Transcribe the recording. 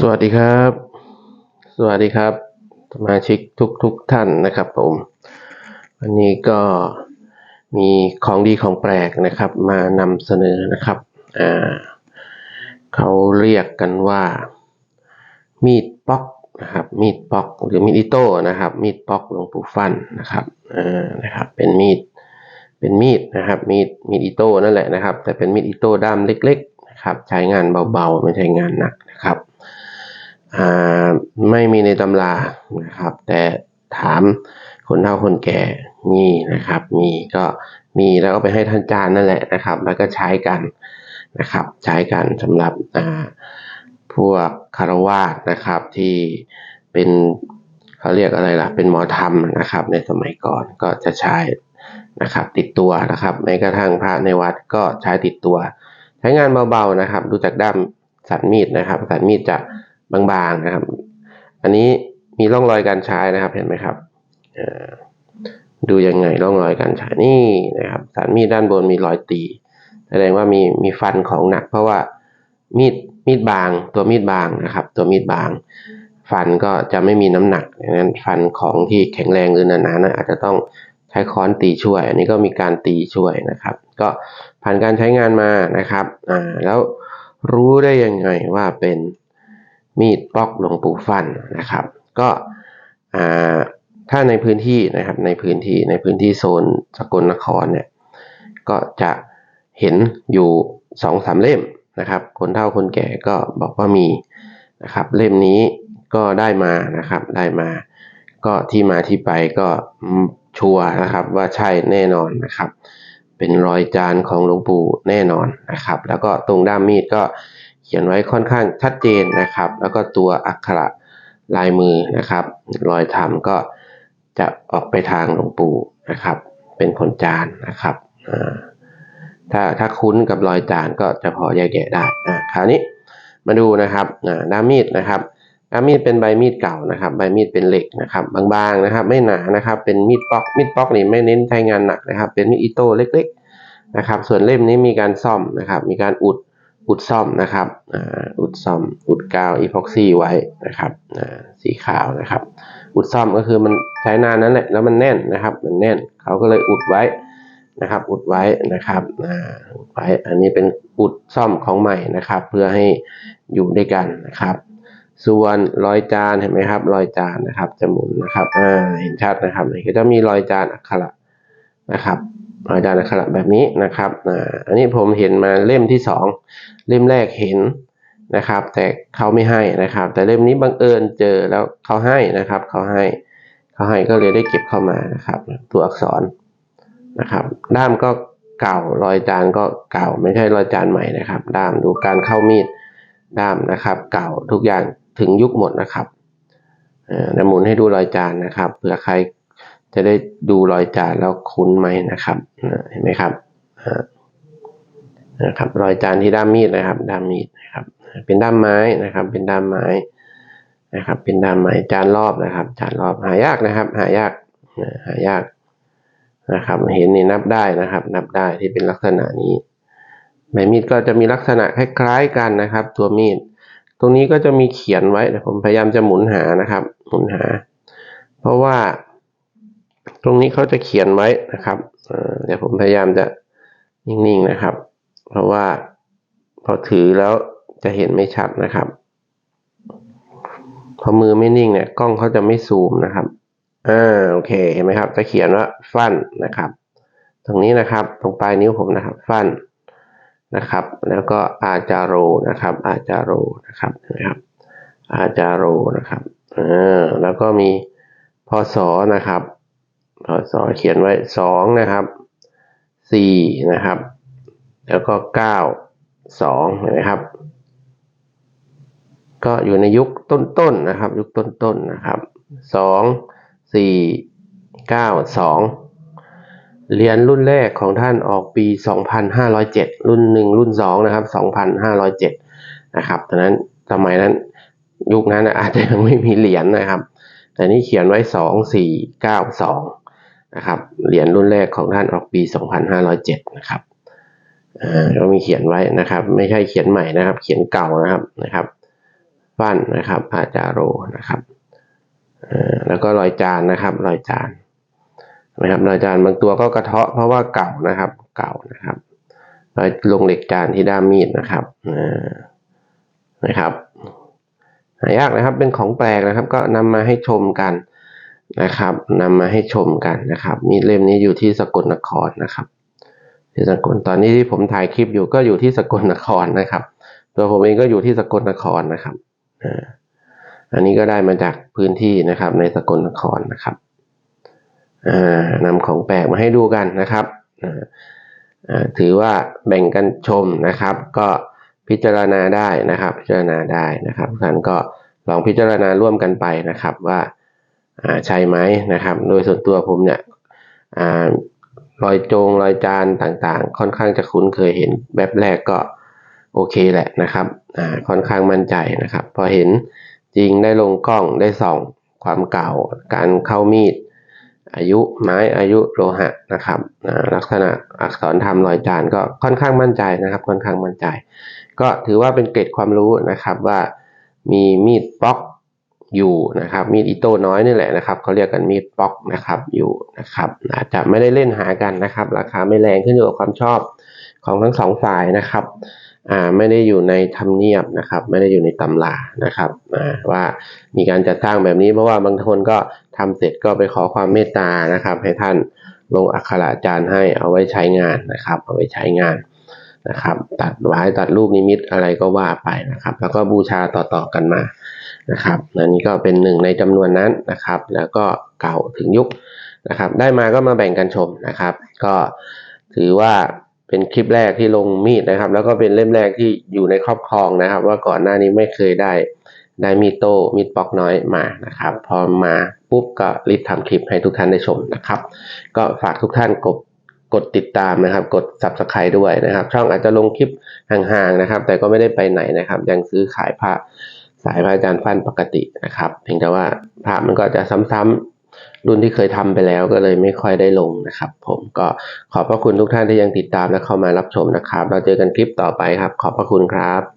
สวัสดีครับ สวัสดีครับสมาชิกทุกๆท่านนะครับผม วันนี้ก็มีของดีของแปลกนะครับ มานำเสนอนะครับอ่าเขาเรียกกันว่า มีดป๊อกนะครับมีดป๊อกหรือมีดอิโต้นะครับ มีดป๊อกหลวงปู่ฟันนะครับอ่านะครับเป็นมีดเป็นมีดนะครับมีดมีดอิโต้นั่นแหละนะครับ แต่เป็นมีดอิโต้ด้ามเล็ก ๆ นะครับ ใช้งานเบาๆไม่ใช่งานหนักนะครับ ไม่มีในตำรานะครับ แต่ถามคนเฒ่าคนแก่มีนะครับ มีก็มีแล้วก็ไปให้ท่านจานนั่นแหละนะครับ แล้วก็ใช้กันนะครับ ใช้กันสำหรับพวกคารวาสนะครับที่เป็นเขาเรียกอะไรล่ะ เป็นหมอธรรมนะครับ ในสมัยก่อนก็จะใช้นะครับ ติดตัวนะครับแม้กระทั่งพระในวัดก็ใช้ติดตัว ใช้งานเบาๆนะครับ ดูจากด้ามสันมีดนะครับ สันมีดจะ บางๆนะครับ อันนี้มีร่องรอยการใช้นะครับเห็นไหมครับดูยังไงร่องรอยการใช้นี่นะครับสันมีดด้านบนมีรอยตี แสดงว่ามีมีฟันของหนัก เพราะว่ามีดมีดบางตัวมีดบางนะครับ ตัวมีดบาง ฟันก็จะไม่มีน้ำหนักดังนั้นฟันของที่แข็งแรงหรือหนาๆนะอาจจะต้องใช้ค้อนตีช่วย อันนี้ก็มีการตีช่วยนะครับ ก็ผ่านการใช้งานมานะครับอ่าแล้วรู้ได้ยังไงว่าเป็น มีดปอกหลวงปู่ฟันนะครับ ก็ถ้าในพื้นที่นะครับในพื้นที่ในพื้นที่โซนสกลนครเนี่ยก็จะเห็นอยู่สองสามเล่มนะครับ คนเฒ่าคนแก่ก็บอกว่ามีนะครับเล่มนี้ก็ได้มานะครับได้มา ก็ที่มาที่ไปก็ชัวร์นะครับว่าใช่แน่นอนนะครับ เป็นรอยจานของหลวงปู่แน่นอนนะครับ แล้วก็ตรงด้ามมีดก็ เขียนไว้ค่อนข้างชัดเจนนะครับ แล้วก็ตัวอักขระลายมือนะครับ รอยทำก็จะออกไปทางหลวงปู่นะครับ เป็นคนจานนะครับถ้าถ้าคุ้นกับรอยจานก็จะพอแยกแยะได้คราวนี้มาดูนะครับด้ามมีดนะครับด้ามมีดเป็นใบมีดเก่านะครับ ใบมีดเป็นเหล็กนะครับ บางๆนะครับ ไม่หนานะครับ เป็นมีดป๊อกมีดป๊อกนี่ไม่เน้นใช้งานหนักนะครับ เป็นมีดอิโต้เล็ก ๆ นะครับ ส่วนเล่มนี้มีการซ่อมนะครับ มีการอุด อุดซ่อมนะครับอ่าอุดซ่อม อุดกาวอีพ็อกซี่ไว้นะครับอ่าสีขาวนะครับ อุดซ่อมก็คือมันใช้นานนั้นแหละแล้วมันแน่นนะครับ มันแน่นเขาก็เลยอุดไว้นะครับ อุดไว้นะครับอ่าอุดไว้อันนี้เป็นอุดซ่อมของใหม่นะครับ เพื่อให้อยู่ด้วยกันนะครับ ส่วนรอยจานเห็นไหมครับ รอยจานนะครับจะหมุนนะครับอ่าเห็นชัดนะครับก็จะมีรอยจานอักขระนะครับ รอยจานอักขระแบบนี้นะครับอ่าอันนี้ผมเห็นมาเล่มที่สองเล่มแรกเห็นนะครับ แต่เขาไม่ให้นะครับ แต่เล่มนี้บังเอิญเจอแล้วเขาให้นะครับเขาให้เขาให้ก็เลยได้เก็บเข้ามานะครับ ตัวอักษรนะครับ ด้ามก็เก่ารอยจานก็เก่าไม่ใช่รอยจานใหม่นะครับ ด้ามดูการเข้ามีดด้ามนะครับ เก่าทุกอย่างถึงยุคหมดนะครับอ่อเดี๋ยวหมุนให้ดูรอยจานนะครับเผื่อใคร จะได้ดูรอยจานแล้วคุ้นไหมนะครับเห็นไหมครับนะครับ รอยจานที่ด้ามมีดนะครับด้ามมีดนะครับ เป็นด้ามไม้นะครับ เป็นด้ามไม้นะครับ เป็นด้ามไม้จานรอบนะครับ จานรอบหายากนะครับ หายากหายากนะครับ เห็นนี่นับได้นะครับ นับได้ที่เป็นลักษณะนี้ใบมีดก็จะมีลักษณะคล้ายๆกันนะครับ ตัวมีด ตรงนี้ก็จะมีเขียนไว้แต่ผมพยายามจะหมุนหานะครับ หมุนหา เพราะว่า ตรงนี้เขาจะเขียนไว้นะครับเดี๋ยวผมพยายามจะนิ่งๆนะครับ เพราะว่าพอถือแล้วจะเห็นไม่ชัดนะครับ พอมือไม่นิ่งเนี่ยกล้องเขาจะไม่ซูมนะครับอ่าโอเคเห็นไหมครับ จะเขียนว่าฟันนะครับ ตรงนี้นะครับตรงปลายนิ้วผมนะครับ ฟันนะครับ แล้วก็อาจาโรนะครับ อาจาโรนะครับนะครับอาจาโรนะครับอ่าแล้วก็มีพศนะครับ พศเขียนไว้สองนะครับสี่นะครับ แล้วก็เก้าสองเห็นไหมครับ ก็อยู่ในยุคต้นๆนะครับ ยุคต้นๆนะครับสองสี่เก้าสองเหรียญรุ่นแรกของท่านออกปี 2507 รุ่นหนึ่งรุ่นสองนะครับ 2507 นะครับตอนนั้นสมัยนั้นยุคนั้นอาจจะยังไม่มีเหรียญนะครับ แต่นี่เขียนไว้ 2492 นะครับเหรียญรุ่นแรกของท่านออกปี 2507 นะครับก็มีเขียนไว้นะครับ ไม่ใช่เขียนใหม่นะครับ เขียนเก่านะครับนะครับฟันนะครับพระจาโรนะครับแล้วก็รอยจานนะครับ รอยจานนะครับรอยจานบางตัวก็กระเทาะเพราะว่าเก่านะครับ เก่านะครับรอยลงเหล็กจานที่ด้ามมีดนะครับนะครับหายากนะครับเป็นของแปลกนะครับ ก็นำมาให้ชมกัน นะครับนำมาให้ชมกันนะครับมีดเล่มนี้อยู่ที่สกลนครนะครับที่สกลตอนนี้ที่ผมถ่ายคลิปอยู่ก็อยู่ที่สกลนครนะครับ ตัวผมเองก็อยู่ที่สกลนครนะครับอ่าอันนี้ก็ได้มาจากพื้นที่นะครับ ในสกลนครนะครับอ่านำของแปลกมาให้ดูกันนะครับอ่าถือว่าแบ่งกันชมนะครับ ก็พิจารณาได้นะครับ พิจารณาได้นะครับท่านก็ลองพิจารณาร่วมกันไปนะครับว่า ใช่ไหมนะครับ โดยส่วนตัวผมเนี่ยรอยโจงรอยจานต่างๆ ค่อนข้างจะคุ้นเคยเห็นแบบแรกก็โอเคแหละนะครับค่อนข้างมั่นใจนะครับ พอเห็นจริงได้ลงกล้องได้ส่องความเก่า การเข้ามีด อายุไม้อายุโลหะนะครับลักษณะอักษรทำรอยจานก็ค่อนข้างมั่นใจนะครับ ค่อนข้างมั่นใจ ก็ถือว่าเป็นเกร็ดความรู้นะครับว่ามีมีดป๊อก อยู่นะครับ มีดอิโต้น้อยนี่แหละนะครับเขาเรียกกันมีดป๊อกนะครับอยู่นะครับอาจจะไม่ได้เล่นหากันนะครับ ราคาไม่แรงขึ้นอยู่กับความชอบของทั้งสองฝ่ายนะครับอ่าไม่ได้อยู่ในธรรมเนียบนะครับ ไม่ได้อยู่ในตำรานะครับอ่าว่ามีการจัดสร้างแบบนี้เพราะว่าบางคนก็ทำเสร็จก็ไปขอความเมตตานะครับ ให้ท่านลงอักขระจารย์ให้เอาไว้ใช้งานนะครับ เอาไว้ใช้งานนะครับ ตัดไว้ตัดรูปนิมิตอะไรก็ว่าไปนะครับ แล้วก็บูชาต่อๆกันมา นะครับอันนี้ก็เป็นหนึ่งในจำนวนนั้นนะครับ แล้วก็เก่าถึงยุคนะครับ ได้มาก็มาแบ่งกันชมนะครับ ก็ถือว่าเป็นคลิปแรกที่ลงมีดนะครับ แล้วก็เป็นเล่มแรกที่อยู่ในครอบครองนะครับ ว่าก่อนหน้านี้ไม่เคยได้ได้มีโต้มีดปอกน้อยมานะครับ พอมาปุ๊บก็รีบทำคลิปให้ทุกท่านได้ชมนะครับ ก็ฝากทุกท่านกดกดติดตามนะครับ กด subscribe ด้วยนะครับ ช่องอาจจะลงคลิปห่างๆนะครับ แต่ก็ไม่ได้ไปไหนนะครับ ยังซื้อขายพระ สายพระอาจารย์ฟันปกตินะครับ เพียงแต่ว่าพระมันก็จะซ้ำๆรุ่นที่เคยทำไปแล้วก็เลยไม่ค่อยได้ลงนะครับ ผมก็ขอบพระคุณทุกท่านที่ยังติดตามและเข้ามารับชมนะครับ เราเจอกันคลิปต่อไปครับ ขอบพระคุณครับ